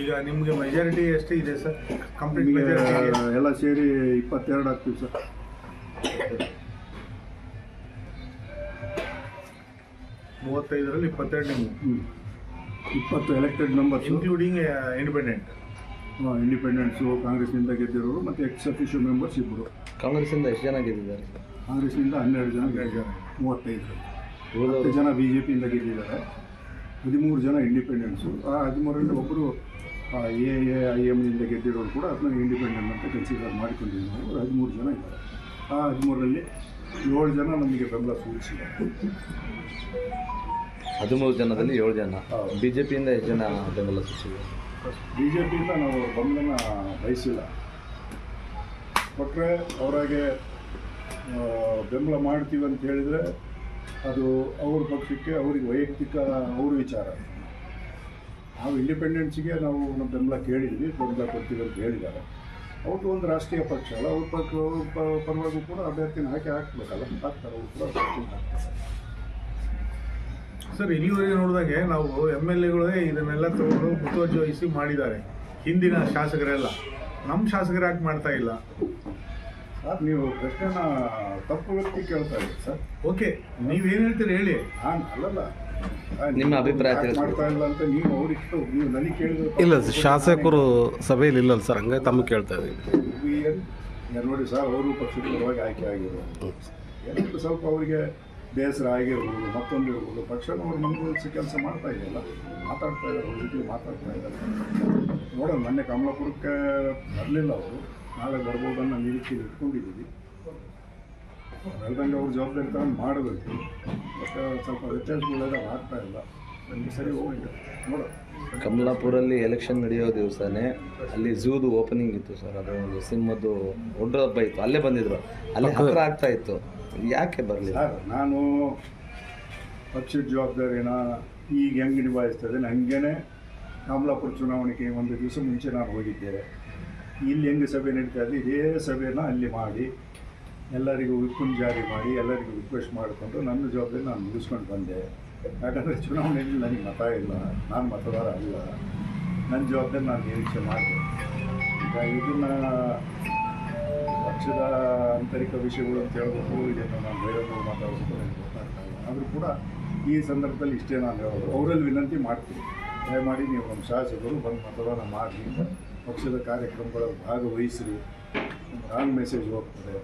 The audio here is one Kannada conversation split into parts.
ಈಗ ನಿಮಗೆ ಮೆಜಾರಿಟಿ ಎಷ್ಟು ಇದೆ ಸರ್? ಕಂಪ್ಲೀಟ್ ಮೆಜಾರಿಟಿ ಎಲ್ಲ ಸೇರಿ ಇಪ್ಪತ್ತೆರಡು ಆಗ್ತೀವಿ ಸರ್. ಮೂವತ್ತೈದರಲ್ಲಿ ಇಪ್ಪತ್ತೆರಡು ನಿಮ್ಗೆ. ಹ್ಞೂ ಇಪ್ಪತ್ತು elected members including independent independents ಕಾಂಗ್ರೆಸ್ನಿಂದ ಗೆದ್ದಿರೋರು ಮತ್ತು ಎಕ್ಸ್ ಅಫಿಷಿಯಲ್ ಮೆಂಬರ್ಸ್ ಇಬ್ಬರು ಕಾಂಗ್ರೆಸ್ಸಿಂದ ಎಷ್ಟು ಜನ ಗೆದ್ದಿದ್ದಾರೆ? ಕಾಂಗ್ರೆಸ್ನಿಂದ ಹನ್ನೆರಡು ಜನ ಗೆದ್ದಿದ್ದಾರೆ. ಮೂವತ್ತೈದು ಹತ್ತು ಜನ ಬಿ ಜೆ ಪಿಯಿಂದ ಗೆದ್ದಿದ್ದಾರೆ. ಹದಿಮೂರು ಜನ ಇಂಡಿಪೆಂಡೆನ್ಸು ಆ ಹದಿಮೂರರಲ್ಲಿ ಒಬ್ಬರು ಎ ಎ ಐ ಎಮ್ನಿಂದ ಗೆದ್ದಿರೋರು ಕೂಡ ಅದನ್ನ ಇಂಡಿಪೆಂಡೆಂಟ್ ಅಂತ ಕನ್ಸಿಡರ್ ಮಾಡಿಕೊಂಡಿದ್ದಾರೆ. ಅವರು ಹದಿಮೂರು ಜನ ಇದ್ದಾರೆ. ಆ ಹದಿಮೂರರಲ್ಲಿ ಏಳು ಜನ ನಮಗೆ ಬೆಂಬಲ ಸೂಚಿಸಿದ್ದಾರೆ. ಹದಿಮೂರು ಜನದಲ್ಲಿ ಏಳು ಜನ. ಬಿ ಜೆ ಪಿಯಿಂದ ಎಷ್ಟು ಜನ ಬೆಂಬಲ ಸೂಚಿಸಿದೆ ಬಿ ಜೆ ಪಿಯಿಂದ ನಾವು ಬೆಂಬಲನ ಬಯಸಿಲ್ಲ. ಕೊಟ್ಟರೆ ಅವರಾಗೆ ಬೆಂಬಲ ಮಾಡ್ತೀವಿ ಅಂತ ಹೇಳಿದರೆ ಅದು ಅವ್ರ ಪಕ್ಷಕ್ಕೆ, ಅವ್ರಿಗೆ ವೈಯಕ್ತಿಕ, ಅವ್ರ ವಿಚಾರ. ನಾವು ಇಂಡಿಪೆಂಡೆನ್ಸಿಗೆ ನಾವು ನಮ್ಮ ಬೆಂಬಲ ಕೇಳಿದ್ವಿ, ಬೆಂಬಲ ಕೊಡ್ತೀವಿ ಅಂತ ಹೇಳಿದ್ದಾರೆ. ಅವ್ರದ್ದು ಒಂದು ರಾಷ್ಟ್ರೀಯ ಪಕ್ಷ ಅಲ್ಲ, ಅವ್ರ ಪಕ್ಷ ಪರವಾಗಿ ಕೂಡ ಅಭ್ಯರ್ಥಿನ ಹಾಕಿ ಹಾಕ್ಬೇಕಲ್ಲ ಹಾಕ್ತಾರೆ ಅವ್ರು ಕೂಡ ಸರ್, ಇಲ್ಲಿವರೆಗೆ ನೋಡಿದಾಗೆ ನಾವು ಎಂ ಎಲ್ ಎಗಳೇ ಇದನ್ನೆಲ್ಲ ತಗೊಂಡು ಮುತುವರ್ಜಿ ವಹಿಸಿ ಮಾಡಿದ್ದಾರೆ. ಹಿಂದಿನ ಶಾಸಕರೆಲ್ಲ. ನಮ್ಮ ಶಾಸಕರು ಯಾಕೆ ಮಾಡ್ತಾ ಇಲ್ಲ? ಸರ್ ನೀವು ಪ್ರಶ್ನೆನ ತಪ್ಪು ವ್ಯಕ್ತಿ ಕೇಳ್ತಾ ಇದ್ದೀರಿ ಸರ್. ಓಕೆ ನೀವೇನು ಹೇಳ್ತೀರಿ ಹೇಳಿ. ಹಾಂ ಅಲ್ಲಲ್ಲ. ನಿಮ್ಮ ಅಭಿಪ್ರಾಯ ಮಾಡ್ತಾ ಇಲ್ಲ ಅಂತ ನೀವು ಅವ್ರಿಗೆ ನೀವು ನನಗೆ ಕೇಳಿದ್ರು ಇಲ್ಲ ಶಾಸಕರು ಸಭೆಯಲ್ಲಿ ಇಲ್ಲಲ್ಲ ಸರ್ ಹಂಗಾಗಿ ತಮ್ಮ ಕೇಳ್ತಾ ಇದ್ದೀವಿ ಏನು ನೋಡಿ ಸರ್ ಅವರು ಪಕ್ಷದ ಪರವಾಗಿ ಆಯ್ಕೆ ಆಗಿರೋದು ಏನಂದ್ರೆ ಸ್ವಲ್ಪ ಅವರಿಗೆ ಬೇಸರ ಆಗಿರ್ಬೋದು ಮತ್ತೊಂದು ಇರ್ಬೋದು. ಪಕ್ಷನ ಅವ್ರು ಮುಂದುವರಿಸಿ ಕೆಲಸ ಮಾಡ್ತಾ ಇದೆಯಲ್ಲ ಮಾತಾಡ್ತಾ ಇದ್ದಾರೆ ಅವ್ರ ಜೊತೆ ಮಾತಾಡ್ತಾ ಇದ್ದಾರೆ. ನೋಡೋಣ ಮೊನ್ನೆ ಕಮಲಾಪುರಕ್ಕೆ ಬರಲಿಲ್ಲ ಅವರು. ನಾಳೆ ಬರ್ಬೋದು ಅನ್ನೋ ನಿರೀಕ್ಷೆ ಇಟ್ಕೊಂಡಿದ್ದೀವಿ. ಬೆಳ್ದಂಗೆ ಅವ್ರ ಜವಾಬ್ದಾರಿ ತಗೊಂಡು ಮಾಡಬೇಕು. ಮತ್ತು ಸ್ವಲ್ಪ ವ್ಯತ್ಯಾಸಗಳೆಲ್ಲ ಆಗ್ತಾ ಇಲ್ಲ. ನಮಗೆ ಸರಿ ಹೋಗಿಲ್ಲ ನೋಡೋಣ ಕಮಲಾಪುರಲ್ಲಿ ಎಲೆಕ್ಷನ್ ನಡೆಯೋ ದಿವಸನೇ ಅಲ್ಲಿ ಝೂದು ಓಪನಿಂಗ್ ಇತ್ತು ಸರ್. ಅದು ಒಂದು ಸಿಂಹದ್ದು ದೊಡ್ಡ ಹಬ್ಬ ಇತ್ತು. ಅಲ್ಲೇ ಬಂದಿದ್ರು. ಅಲ್ಲೇ ಹತ್ರ ಆಗ್ತಾ ಇತ್ತು. ಯಾಕೆ ಬರಲಿಲ್ಲ? ಸರ್ ನಾನು ಪಕ್ಷದ ಜವಾಬ್ದಾರಿನ ಈಗ ಹೆಂಗೆ ನಿಭಾಯಿಸ್ತದೆ ಹಂಗೇನೆ ಕಮಲಾಪುರ ಚುನಾವಣೆಗೆ ಒಂದು ದಿವಸ ಮುಂಚೆ ನಾನು ಹೋಗಿದ್ದೆ ಇಲ್ಲಿ ಹೆಂಗೆ ಸಭೆ ನಡೀತಾ ಇದೆ, ಇದೇ ಸಭೆನ ಅಲ್ಲಿ ಮಾಡಿ, ಎಲ್ಲರಿಗೂ ವಿಪ್ಪನ್ನು ಜಾರಿ ಮಾಡಿ, ಎಲ್ಲರಿಗೂ ರಿಕ್ವೆಸ್ಟ್ ಮಾಡಿಕೊಂಡು ನನ್ನ ಜವಾಬ್ದಾರಿ ನಾನು ಮುಗಿಸ್ಕೊಂಡು ಬಂದೆ. ಯಾಕಂದರೆ ಚುನಾವಣೆಯಲ್ಲಿ ನನಗೆ ಮತ ಇಲ್ಲ, ನಾನು ಮತದಾರ ಅಲ್ಲ. ನನ್ನ ಜವಾಬ್ದಾರಿ ನಾನು ನಿರೀಕ್ಷೆ ಮಾಡಿದೆ ಈಗ ಇದನ್ನು ಪಕ್ಷದ ಆಂತರಿಕ ವಿಷಯಗಳು ಅಂತ ಹೇಳ್ಬೋದು ಇದನ್ನು ನಾನು ಬೇರೆ ಮಾತಾಡಬೇಕು ನನಗೆ ಗೊತ್ತಾಗ್ತಾ ಇಲ್ಲ ಆದರೂ ಕೂಡ ಈ ಸಂದರ್ಭದಲ್ಲಿ ಇಷ್ಟೇ ನಾನು ಹೇಳೋದು. ಅವರಲ್ಲಿ ವಿನಂತಿ ಮಾಡ್ತೀನಿ. ದಯಮಾಡಿ ನೀವು ನಮ್ಮ ಶಾಸಕರು ಬಂದು ಮತದಾನ ಮಾಡಿ ಪಕ್ಷದ ಕಾರ್ಯಕ್ರಮಗಳ ಭಾಗವಹಿಸಿರಿ. ರಾಂಗ್ ಮೆಸೇಜ್ ಹೋಗ್ತದೆ.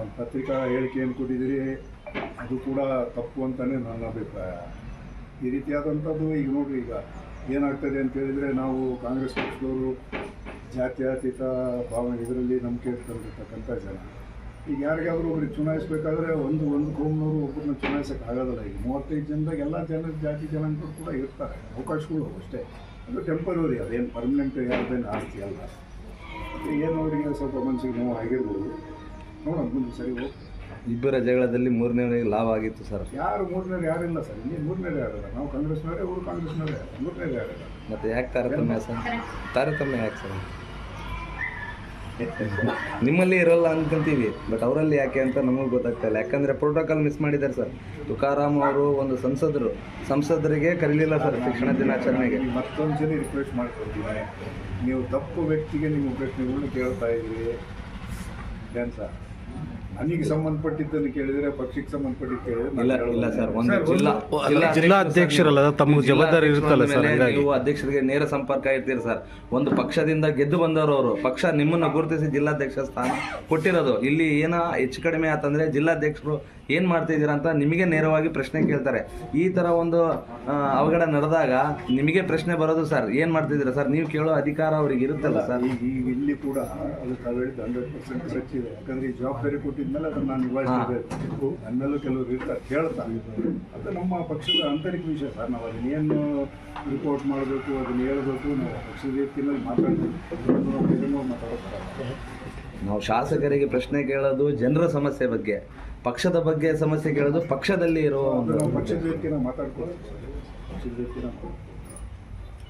ಒಂದು ಪತ್ರಿಕಾ ಹೇಳಿಕೆ ಏನು ಕೊಟ್ಟಿದ್ದೀರಿ, ಅದು ಕೂಡ ತಪ್ಪು ಅಂತಲೇ ನನ್ನ ಅಭಿಪ್ರಾಯ. ಈ ರೀತಿಯಾದಂಥದ್ದು ಈಗ ನೋಡಿರಿ, ಈಗ ಏನಾಗ್ತದೆ ಅಂತ ಹೇಳಿದರೆ ನಾವು ಕಾಂಗ್ರೆಸ್ ಪಕ್ಷದವರು ಜಾತ್ಯತೀತ ಭಾವನೆ ಇದರಲ್ಲಿ ನಂಬಿಕೆ ಇಟ್ಕೊಂಡಿರ್ತಕ್ಕಂಥ ಜನ. ಈಗ ಯಾರಿಗಾದರೂ ಒಬ್ರಿಗೆ ಚುನಾಯಿಸ್ಬೇಕಾದ್ರೆ ಒಂದು ಒಂದು ಕೋಮ್ನವರು ಒಬ್ಬರನ್ನ ಚುನಾಯಿಸೋಕ್ಕಾಗೋದಿಲ್ಲ ಈಗ ಮೂವತ್ತೈದು ಜನದಾಗ ಎಲ್ಲ ಜನ ಜಾತಿ ಜನಾಂಗರು ಕೂಡ ಇರ್ತಾರೆ. ಅವಕಾಶಗಳು ಅಷ್ಟೇ. ಅದು ಟೆಂಪರರಿ ಅದೇನು ಪರ್ಮನೆಂಟ್ ಯಾವುದೇನು ಆಸ್ತಿ ಅಲ್ಲ. ಮತ್ತೆ ಏನು ಅವರಿಗೆ ಸ್ವಲ್ಪ ಮನಸ್ಸಿಗೆ ನೋವು ಆಗಿರ್ಬೋದು. ನೋಡೋಣ ಮುಂದೆ ಸರಿ ಇಬ್ಬರ ಜಗಳದಲ್ಲಿ ಮೂರನೇವನಿಗೆ ಲಾಭ ಆಗಿತ್ತು ಸರ್. ಯಾರು ಮೂರನೇ ಯಾರಿಲ್ಲ ಸರ್? ನೀವು ಮೂರನೇ ಯಾರಿಲ್ಲ? ನಾವು ಕಾಂಗ್ರೆಸ್ನವರೇ ಅವರು ಕಾಂಗ್ರೆಸ್ನವರೇ. ಮೂರನೇ ಯಾರಿಲ್ಲ? ಮತ್ತೆ ಯಾಕೆ ತಾರತಮ್ಯ ಸರ್? ತಾರತಮ್ಯ ಯಾಕೆ ಸರ್? ನಿಮ್ಮಲ್ಲಿ ಇರಲ್ಲ ಅನ್ಕೊಂತೀವಿ. ಬಟ್ ಅವರಲ್ಲಿ ಯಾಕೆ ಅಂತ ನಮಗೆ ಗೊತ್ತಾಗ್ತಾ ಇಲ್ಲ ಯಾಕಂದ್ರೆ ಪ್ರೋಟೋಕಾಲ್ ಮಿಸ್ ಮಾಡಿದ್ದಾರೆ ಸರ್ ತುಕಾರಾಮ್ ಅವರು ಒಂದು ಸಂಸದರು. ಸಂಸದರಿಗೆ ಕರೀಲಿಲ್ಲ ಸರ್ ಶಿಕ್ಷಣ ದಿನಾಚರಣೆಗೆ. ಮತ್ತೊಂದು ಸಲ ರಿಕ್ವೆಸ್ಟ್ ಮಾಡ್ಕೊಳ್ತೀನಿ. ನೀವು ತಪ್ಪು ವ್ಯಕ್ತಿಗೆ ನಿಮ್ಮ ಪ್ರಶ್ನೆಗಳನ್ನ ಕೇಳ್ತಾ ಇದ್ದೀವಿ ಸರ್ ನನಗೆ ಸಂಬಂಧಪಟ್ಟಿದ್ದನ್ನು ಕೇಳಿದ್ರೆ ಪಕ್ಷಕ್ಕೆ ಸಂಬಂಧಪಟ್ಟಿದ್ದು ಕೇಳಿದ್ರೆ ಇಲ್ಲ ಇಲ್ಲ ಸರ್ ಒಂದು ಜಿಲ್ಲಾ ಅಧ್ಯಕ್ಷರಲ್ಲ ತಮ್ಮ ಜವಾಬ್ದಾರಿ ಇರುತ್ತಲ್ಲ ಸರ್ ನೀವು ಅಧ್ಯಕ್ಷರಿಗೆ ನೇರ ಸಂಪರ್ಕ ಇರ್ತೀರಿ ಸರ್. ಒಂದು ಪಕ್ಷದಿಂದ ಗೆದ್ದು ಬಂದವರು ಅವರು ಪಕ್ಷ ನಿಮ್ಮನ್ನ ಗುರುತಿಸಿ ಜಿಲ್ಲಾಧ್ಯಕ್ಷ ಸ್ಥಾನ ಕೊಟ್ಟಿರೋದು. ಇಲ್ಲಿ ಏನೋ ಹೆಚ್ಚು ಕಡಿಮೆ ಆತಂದ್ರೆ ಜಿಲ್ಲಾಧ್ಯಕ್ಷರು ಏನ್ ಮಾಡ್ತಿದ್ದೀರಾ ಅಂತ ನಿಮಗೆ ನೇರವಾಗಿ ಪ್ರಶ್ನೆ ಕೇಳ್ತಾರೆ. ಈ ಥರ ಒಂದು ಅವಘಡ ನಡೆದಾಗ ನಿಮಗೆ ಪ್ರಶ್ನೆ ಬರೋದು ಸರ್ ಏನು ಮಾಡ್ತಿದ್ದೀರಾ ಸರ್? ನೀವು ಕೇಳೋ ಅಧಿಕಾರ ಅವ್ರಿಗೆ ಇರುತ್ತಲ್ಲ ಸರ್? ಈಗ ಈಗ ಇಲ್ಲಿ ಕೂಡ ಅದು ತಾವು ಹೇಳಿದ್ದು ಹಂಡ್ರೆಡ್ ಪರ್ಸೆಂಟ್ ಕರೆಕ್ಟ್ ಇದೆ. ಯಾಕಂದ್ರೆ ಈ ಜವಾಬ್ದಾರಿ ಕೊಟ್ಟಿದ್ಮೇಲೆ ಅದನ್ನು ನಾನು ನಿಭಾಯಿಸಬೇಕು ನನ್ನೆಲ್ಲೂ ಕೆಲವರು ಇರ್ತಾರೆ ಕೇಳ್ತಾರೆ. ಅದು ನಮ್ಮ ಪಕ್ಷದ ಆಂತರಿಕ ವಿಷಯ ಸರ್. ನಾವು ಅದನ್ನೇನು ರಿಪೋರ್ಟ್ ಮಾಡಬೇಕು ಅದನ್ನು ಹೇಳಬೇಕು ನಾವು ಪಕ್ಷದ ರೀತಿಯಲ್ಲಿ ಮಾತಾಡಬೇಕು ಮಾತಾಡೋದು ನಾವು ಶಾಸಕರಿಗೆ ಪ್ರಶ್ನೆ ಕೇಳೋದು ಜನರ ಸಮಸ್ಯೆ ಬಗ್ಗೆ ಪಕ್ಷದ ಬಗ್ಗೆ ಸಮಸ್ಯೆ ಕೇಳೋದು ಪಕ್ಷದಲ್ಲಿ ಇರುವ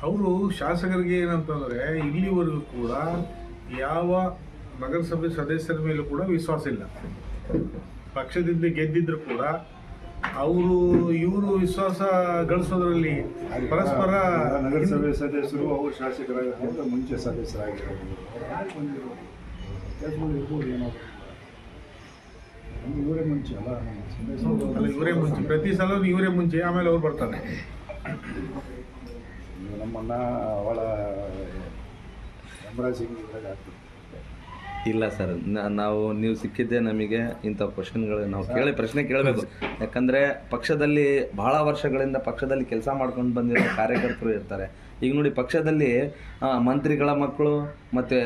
ಅವರು ಶಾಸಕರಿಗೆ ಏನಂತಂದ್ರೆ ಇಲ್ಲಿವರೆಗೂ ಕೂಡ ಯಾವ ನಗರಸಭೆ ಸದಸ್ಯರ ಮೇಲೂ ಕೂಡ ವಿಶ್ವಾಸ ಇಲ್ಲ. ಪಕ್ಷದಿಂದ ಗೆದ್ದಿದ್ರು ಕೂಡ ಅವರು ಇವರು ವಿಶ್ವಾಸ ಗಳಿಸೋದ್ರಲ್ಲಿ ಪರಸ್ಪರ ನಗರಸಭೆ ಸದಸ್ಯರು ಅವರು ಶಾಸಕರಾಗಿ ಮುಂಚೆ ಸದಸ್ಯರಾಗಿರೋದು ಕೆಲಸಗಳು ಇವರೇ ಮುಂಚೆ ಅಲ್ಲ ಅಲ್ಲ ಇವರೇ ಮುಂಚೆ, ಪ್ರತಿ ಸಲ ಇವರೇ ಮುಂಚೆ, ಆಮೇಲೆ ಅವ್ರು ಬರ್ತಾರೆ. ನಮ್ಮಣ್ಣ ಅವಳ ಯಮರಾಜ್ ಸಿಂಗ್ ಇಲ್ಲ ಸರ್. ನಾವು ನೀವು ಸಿಕ್ಕಿದ್ದೆ ನಮಗೆ ಇಂಥ ಕ್ವಶನ್ಗಳು ನಾವು ಕೇಳಿ ಪ್ರಶ್ನೆ ಕೇಳಬೇಕು. ಯಾಕಂದರೆ ಪಕ್ಷದಲ್ಲಿ ಬಹಳ ವರ್ಷಗಳಿಂದ ಪಕ್ಷದಲ್ಲಿ ಕೆಲಸ ಮಾಡ್ಕೊಂಡು ಬಂದಿರೋ ಕಾರ್ಯಕರ್ತರು ಇರ್ತಾರೆ. ಈಗ ನೋಡಿ ಪಕ್ಷದಲ್ಲಿ ಮಂತ್ರಿಗಳ ಮಕ್ಕಳು ಮತ್ತು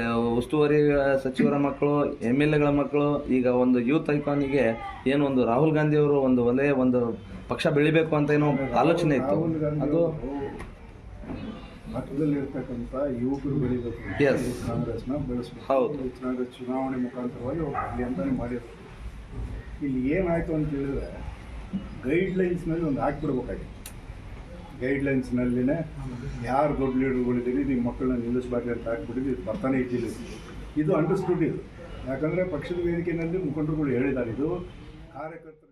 ಉಸ್ತುವಾರಿ ಸಚಿವರ ಮಕ್ಕಳು ಎಂ ಎಲ್ ಎಗಳ ಮಕ್ಕಳು ಈಗ ಒಂದು ಯೂತ್ ಐಕಾನಿಗೆ ಏನು ಒಂದು ರಾಹುಲ್ ಗಾಂಧಿ ಅವರು ಒಂದು ಒಂದೇ ಒಂದು ಪಕ್ಷ ಬೆಳಿಬೇಕು ಅಂತ ಏನೋ ಆಲೋಚನೆ ಇತ್ತು. ಅದು ಇರ್ತಕ್ಕಂಥ ಯುವಕರು ಬೆಳಿಬೇಕು. ಕಾಂಗ್ರೆಸ್ನ ಬೆಳೆಸ್ಬೇಕು. ಹೌದು. ಕಾಂಗ್ರೆಸ್ ಚುನಾವಣೆ ಮುಖಾಂತರವಾಗಿ ಅವ್ರು ಅಂತಲೇ ಅಂತಾನೆ ಮಾಡಿದ್ರು ಇಲ್ಲಿ ಏನಾಯಿತು ಅಂತ ಹೇಳಿದ್ರೆ ಗೈಡ್ಲೈನ್ಸ್ನಲ್ಲಿ ಒಂದು ಹಾಕ್ಬಿಡ್ಬೇಕಾಗಿತ್ತು ಗೈಡ್ಲೈನ್ಸ್ನಲ್ಲಿನೇ ಯಾರು ದೊಡ್ಡ ಲೀಡರ್ಗಳಿದ್ದೀರಿ ನಿಮ್ಮ ಮಕ್ಕಳನ್ನ ನಿಲ್ಲಿಸ್ಬೇಕು ಅಂತ ಹಾಕ್ಬಿಟ್ಟಿದ್ದು ಇದು ಬರ್ತಾನೆ ಇದ್ದಿಲ್ಲ ಇದು ಅಂಡರ್ಸ್ಟುಡ್ ಇದು. ಯಾಕಂದರೆ ಪಕ್ಷದ ವೇದಿಕೆಯಲ್ಲಿ ಮುಖಂಡರುಗಳು ಹೇಳಿದ್ದಾರೆ ಇದು ಕಾರ್ಯಕರ್ತರು